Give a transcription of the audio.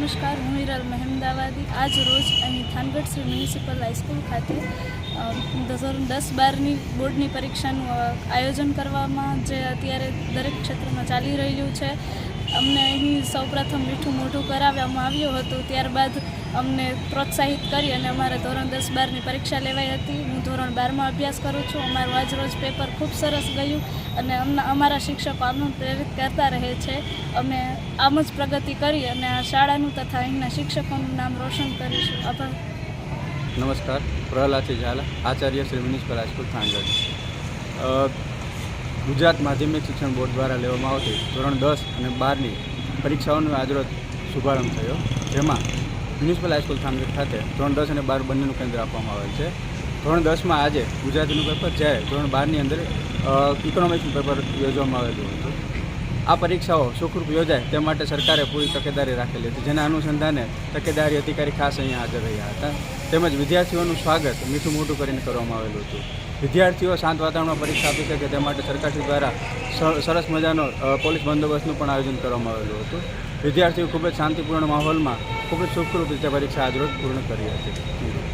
નમસ્કાર, હું હિરાલ મહેમદાવાદી. આજ રોજ અહીં થાનગઢ શ્રી મ્યુનિસિપલ હાઈસ્કૂલ ખાતે ધોરણ દસ બારની બોર્ડની પરીક્ષાનું આયોજન કરવામાં જે અત્યારે દરેક ક્ષેત્રમાં ચાલી રહ્યું છે. અમને અહીં સૌપ્રથમ મીઠું મોઢું કરાવવામાં આવ્યું હતું. ત્યારબાદ અમને પ્રોત્સાહિત કરી અને અમારે ધોરણ દસ બારની પરીક્ષા લેવાઈ હતી. હું ધોરણ બારમાં અભ્યાસ કરું છું. અમારું આજરોજ પેપર ખૂબ સરસ ગયું અને અમને અમારા શિક્ષકો આમ પ્રેરિત કરતા રહે છે. અમે આમ જ પ્રગતિ કરી અને આ શાળાનું તથા અહીંના શિક્ષકોનું નામ રોશન કરીશું. આભાર. નમસ્કાર. Prahlad Zala Acharya Shri high school Thangadh. અ, ગુજરાત માધ્યમિક શિક્ષણ બોર્ડ દ્વારા લેવામાં આવતી ધોરણ દસ અને બારની પરીક્ષાઓનો આજરોજ શુભારંભ થયો, જેમાં મ્યુનિસિપલ હાઈસ્કૂલ થામગીર ખાતે ધોરણ દસ અને બાર બંનેનું કેન્દ્ર આપવામાં આવેલ છે. ધોરણ દસમાં આજે ગુજરાતીનું પેપર, જ્યારે ધોરણ બારની અંદર ઇકોનોમિક્સનું પેપર યોજવામાં આવેલું હતું. આ પરીક્ષાઓ સુખરૂપ યોજાય તે માટે સરકારે પૂરી તકેદારી રાખેલી હતી, જેના અનુસંધાને તકેદારી અધિકારી ખાસ અહીંયા હાજર રહ્યા હતા. તેમજ વિદ્યાર્થીઓનું સ્વાગત મીઠું મોટું કરીને કરવામાં આવેલું હતું. વિદ્યાર્થીઓ શાંત વાતાવરણમાં પરીક્ષા આપી શકે તે માટે સરકારશ્રી દ્વારા સરસ મજાનો પોલીસ બંદોબસ્તનું પણ આયોજન કરવામાં આવેલું હતું. વિદ્યાર્થીઓ ખૂબ જ શાંતિપૂર્ણ માહોલમાં ખૂબ જ સુખરૂપ રીતે પરીક્ષા આજરોજ પૂર્ણ કરી હતી.